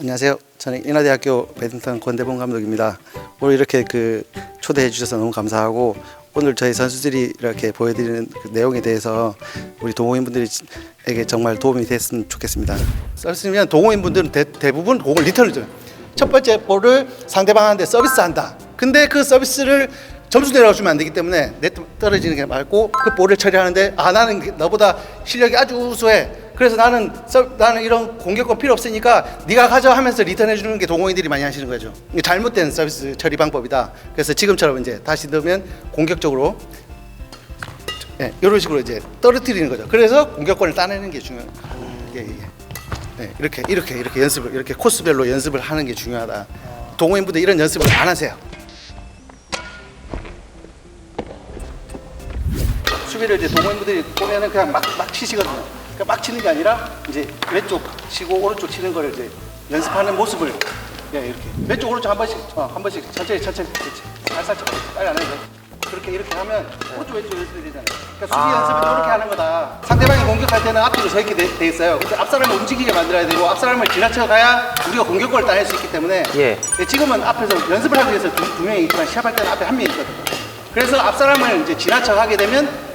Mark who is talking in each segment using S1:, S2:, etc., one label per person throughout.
S1: 안녕하세요. 저는 인하대학교 배드민턴 권대봉 감독입니다. 오늘 이렇게 그 초대해 주셔서 너무 감사하고 오늘 저희 선수들이 이렇게 보여드리는 그 내용에 대해서 우리 동호인분들에게 정말 도움이 됐으면 좋겠습니다. 서비스면 동호인분들은 대, 대부분 공을 리턴을 줘요. 첫 번째 볼을 상대방한테 서비스한다. 근데 그 서비스를 점수 내려가 주면 안 되기 때문에 네트 떨어지는 게 말고 그 볼을 처리하는데 아 나는 너보다 실력이 아주 우수해. 그래서 나는 서, 나는 이런 공격권 필요 없으니까 네가 가져 하면서 리턴해 주는 게 동호인들이 많이 하시는 거죠. 이게 잘못된 서비스 처리 방법이다. 그래서 지금처럼 이제 다시 넣으면 공격적으로 예, 이런 식으로 이제 떨어뜨리는 거죠. 그래서 공격권을 따내는 게 중요해요. 예, 예. 네, 이렇게 이렇게 이렇게 연습을 이렇게 코스별로 연습을 하는 게 중요하다. 동호인분들 이런 연습을 안 하세요. 수비를 이제 동호인분들이 보면은 그냥 막, 막 치시거든요. 그러니까 막 치는 게 아니라 이제 왼쪽 치고 오른쪽 치는 거를 이제 연습하는 모습을 예, 이렇게 왼쪽 오른쪽 한 번씩 어, 한 번씩 천천히 천천히 그렇지. 살살 쳐 빨리 안 해도 돼. 그렇게 이렇게 하면 오른쪽 왼쪽 연습이 되잖아요. 그러니까 수비 연습은 이렇게 하는 거다. 상대방이 공격할 때는 앞뒤로 서 있게 돼, 돼 있어요. 근데 앞사람을 움직이게 만들어야 되고 앞사람을 지나쳐 가야 우리가 공격권을 따낼 수 있기 때문에
S2: 예.
S1: 예, 지금은 앞에서 연습을 하기 위해서 두, 두 명이 있지만 시합할 때는 앞에 한 명이 있거든요. 그래서 앞사람을 이제 지나쳐 가게 되면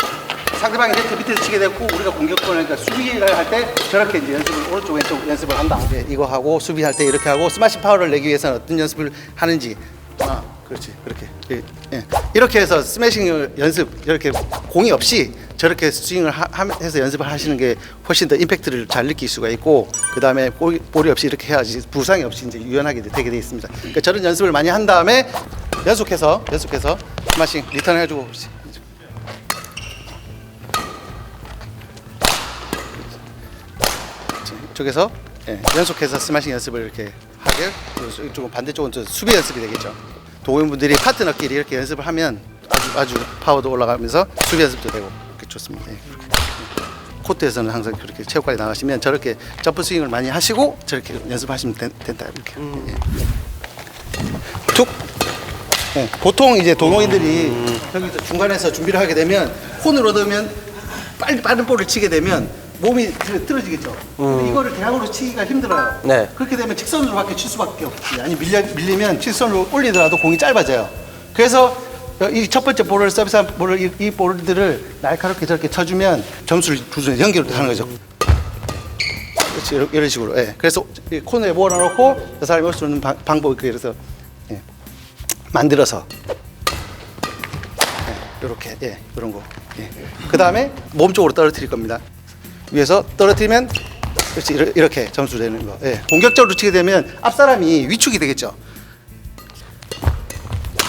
S1: 상대방이 네트 밑에서 치게 되고 우리가 공격권을 그러니까 수비를 할 때 저렇게 이제 연습을 오른쪽 왼쪽 연습을 한다. 예, 이거 하고 수비할 때 이렇게 하고 스마시 파워를 내기 위해서는 어떤 연습을 하는지. 아, 그렇지. 그렇게. 예, 예. 이렇게 해서 스매싱 연습 이렇게 공이 없이 저렇게 스윙을 하, 하- 해서 연습을 하시는 게 훨씬 더 임팩트를 잘 느낄 수가 있고 그 다음에 볼, 볼이 없이 이렇게 해야지 부상이 없이 이제 유연하게 되게 돼 있습니다. 그러니까 저런 연습을 많이 한 다음에 연속해서 연속해서 스마싱 리턴 해주고 쪽에서 예, 연속해서 스마싱 연습을 이렇게 하게 이쪽은 반대쪽은 좀 수비 연습이 되겠죠. 동호인분들이 파트너끼리 이렇게 연습을 하면 아주 아주 파워도 올라가면서 수비 연습도 되고 그렇게 좋습니다. 예, 그렇게. 코트에서는 항상 그렇게 체육관에 나가시면 저렇게 점프 스윙을 많이 하시고 저렇게 연습하시면 된, 된다 이렇게. 예. 툭. 예, 보통 이제 동호인들이 여기서 중간에서 준비를 하게 되면 콘으로 넣으면 빨리 빠른 볼을 치게 되면 몸이 틀- 틀어지겠죠. 근데 이거를 대각으로 치기가 힘들어요.
S2: 네.
S1: 그렇게 되면 직선으로 밖에 칠 수밖에 없지. 아니 밀려 밀리면 직선으로 올리더라도 공이 짧아져요. 그래서 이 첫 번째 볼을 서비스한 볼을 이, 이 볼들을 날카롭게 저렇게 쳐주면 점수를 주는 연결하는 거죠. 그렇지 이런- 이런 식으로. 예. 그래서 이 코너에 모아놓고 저 사람이 올 수 있는 방, 방법이 그래서 예. 만들어서 이렇게 예 이런 거. 예. 그 다음에 몸 쪽으로 떨어뜨릴 겁니다. 위에서 떨어뜨리면 그렇지 이렇게 점수 되는 거. 예. 공격적으로 치게 되면 앞 사람이 위축이 되겠죠.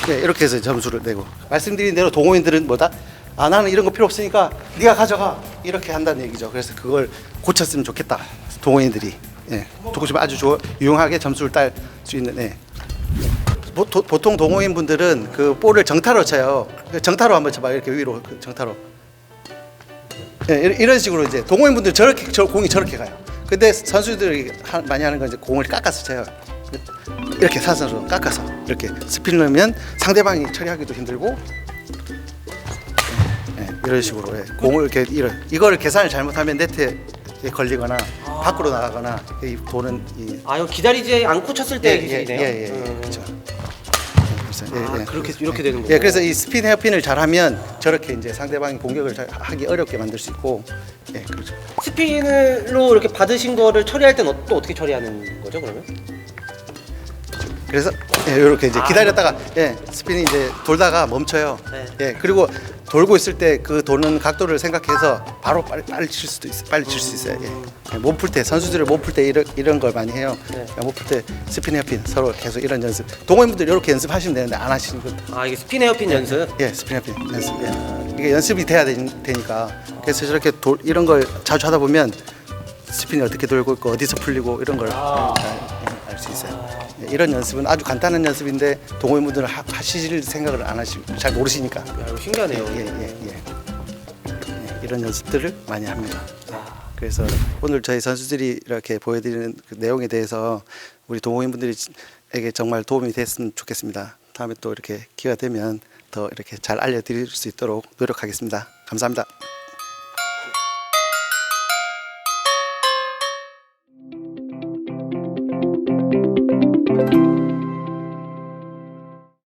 S1: 예, 이렇게 해서 점수를 내고 말씀드린 대로 동호인들은 뭐다? 아 나는 이런 거 필요 없으니까 네가 가져가 이렇게 한다는 얘기죠. 그래서 그걸 고쳤으면 좋겠다. 동호인들이 예, 조금 아주 좋 유용하게 점수를 딸 수 있는 예. 보, 도, 보통 동호인 분들은 그 볼을 정타로 쳐요. 그 정타로 한번 쳐봐 이렇게 위로 그 정타로. 예, 이런- 이런 식으로 이제 동호인 분들 저렇게 저 공이 저렇게 가요. 근데 선수들이 하, 많이 하는 건 이제 공을 깎아서 쳐요. 이렇게 사선으로 깎아서 이렇게 스피드 넣으면 상대방이 처리하기도 힘들고 예, 이런 식으로 예, 공을 이렇게 이런 이거를 계산을 잘못하면 네트에 걸리거나 밖으로 나가거나 이 도는 이
S2: 아 이거 기다리지 않고 쳤을 때 기술이네요.
S1: 예, 예, 예,
S2: 음.
S1: 그렇죠. 그래서,
S2: 아, 그렇게 이렇게
S1: 예.
S2: 되는 거고.
S1: 예, 그래서 이 스핀 헤어핀을 잘하면 저렇게 이제 상대방이 공격을 잘 하기 어렵게 만들 수 있고, 예, 그렇죠.
S2: 스피늘로 이렇게 받으신 거를 처리할 때는 어- 또 어떻게 처리하는 거죠 그러면?
S1: 그래서 예, 이렇게 이제
S2: 아,
S1: 기다렸다가 예, 스핀이 이제 돌다가 멈춰요.
S2: 네.
S1: 예, 그리고 돌고 있을 때 그 도는 각도를 생각해서 바로 빨리 빨리 칠 수도 있어, 빨리 칠 수 있어요. 예. 몸풀 때 선수들을 몸풀 때 이런 이런 걸 많이 해요.
S2: 네.
S1: 몸풀 때 스핀 헤어핀 서로 계속 이런 연습. 동호인분들 이렇게 연습하시면 되는데 안 하시는 거.
S2: 아 이게 스핀 헤어핀 연습.
S1: 예, 스핀 헤어핀 연습. 예. 이게 연습이 돼야 되, 니까 그래서 저렇게 돌, 이런 걸 자주 하다 보면 스핀이 어떻게 돌고 있고 어디서 풀리고 이런 걸 알 수 있어요. 예, 이런 연습은 아주 간단한 연습인데 동호인분들은 하, 하실 생각을 안 하시고 잘 모르시니까
S2: 야 이거 신기하네요.
S1: 예, 예, 예. 예, 이런 연습들을 많이 합니다. 그래서 오늘 저희 선수들이 이렇게 보여드리는 그 내용에 대해서 우리 동호인분들에게 정말 도움이 됐으면 좋겠습니다. 다음에 또 이렇게 기회가 되면 더 이렇게 잘 알려드릴 수 있도록 노력하겠습니다. 감사합니다.